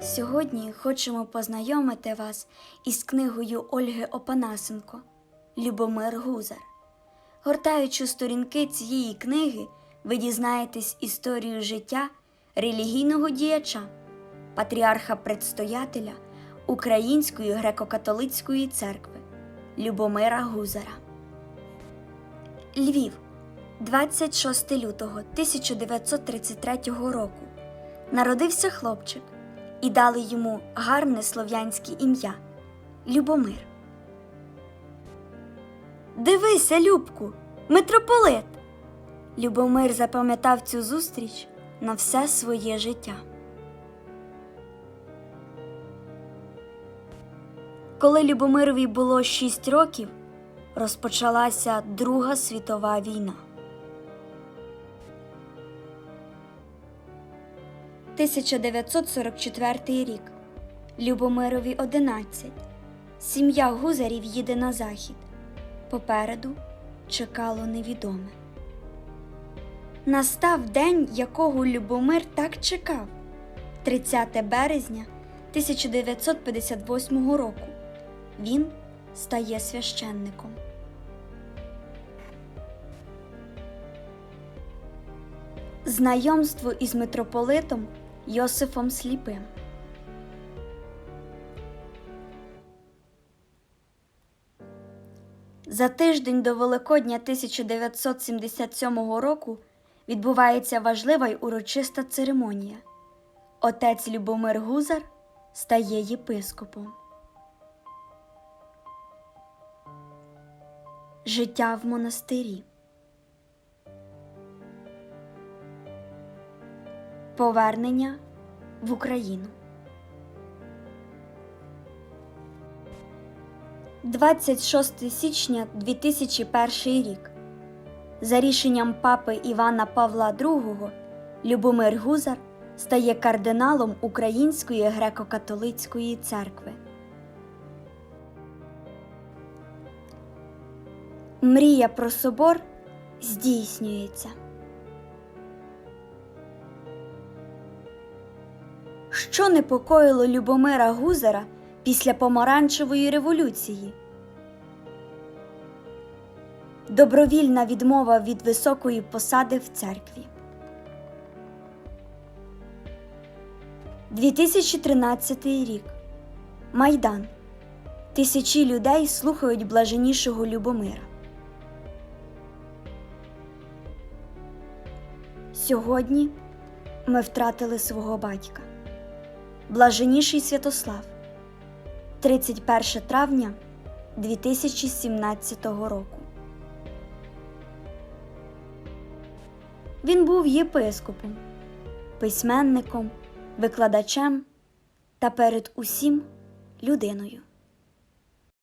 Сьогодні хочемо познайомити вас із книгою Ольги Опанасенко Любомир Гузар. Гортаючи сторінки цієї книги, ви дізнаєтесь історію життя релігійного діяча, патріарха предстоятеля Української греко-католицької церкви Любомира Гузара. Львів, 26 лютого 1933 року. Народився хлопчик, і дали йому гарне слов'янське ім'я Любомир. Дивися, Любку, митрополит. Любомир запам'ятав цю зустріч на все своє життя. Коли Любомирові було шість років, розпочалася Друга світова війна. 1944 рік. Любомирові 11. Сім'я гузарів їде на захід. Попереду чекало невідоме. Настав день, якого Любомир так чекав 30 березня 1958 року. Він стає священником. Знайомство із митрополитом Йосифом Сліпим. За тиждень до Великодня 1977 року відбувається важлива й урочиста церемонія. Отець Любомир Гузар стає єпископом. Життя в монастирі. Повернення в Україну. 26 січня 2001 рік. За рішенням папи Івана Павла II Любомир Гузар стає кардиналом Української греко-католицької церкви. Мрія про собор здійснюється. Що непокоїло Любомира Гузара після помаранчевої революції? Добровільна відмова від високої посади в церкві. 2013 рік. Майдан. Тисячі людей слухають блаженнішого Любомира. Сьогодні ми втратили свого батька. Блаженніший Святослав, 31 травня 2017 року. Він був єпископом, письменником, викладачем та перед усім людиною.